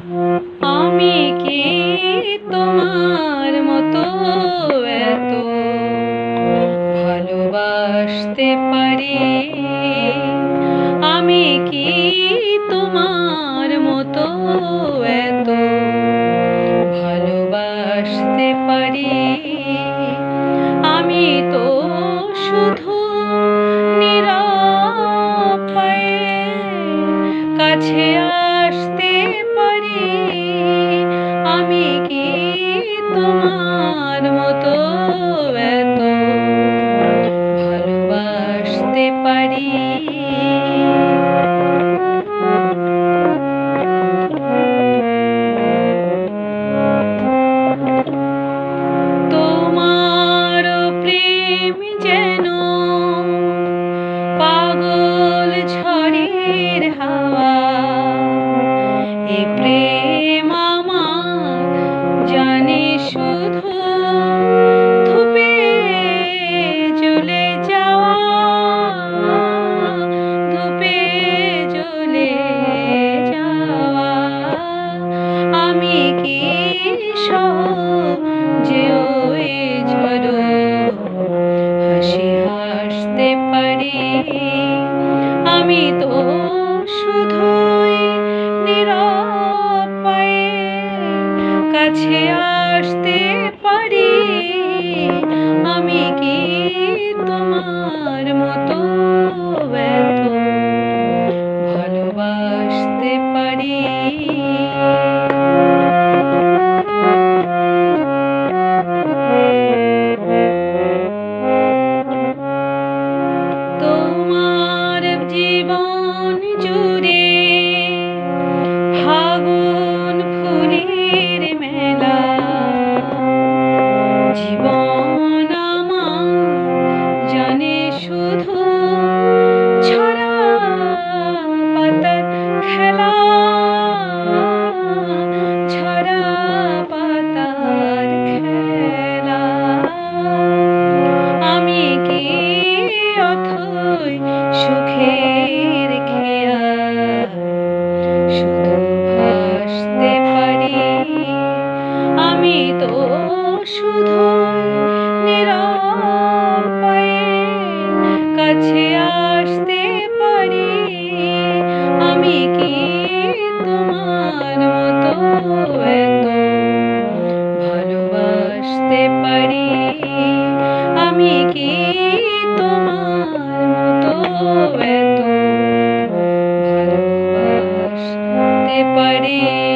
আমি কি তোমার মতো এত ভালোবাসতে পারি? আমি কি তোমার মতো এত ভালোবাসতে পারি? আমি তো শুধু নিরাপায়ে কাছে আসতে পারি। আমি কি তো শুধুই নিরাপায়ে কাছে আসতে পারি। আমি কি তোমার মতো এত ভালোবাসতে পারি। ফুলের মেলা। জীবন আমার জানে শুধু ছড়া পাতার খেলা। আমি তো শুধু কাছে আসতে পারি। আমি কি তোমার মতো এত ভালোবাসতে পারি? আমি কি তোমার মতো এত ভালোবাসতে পারি?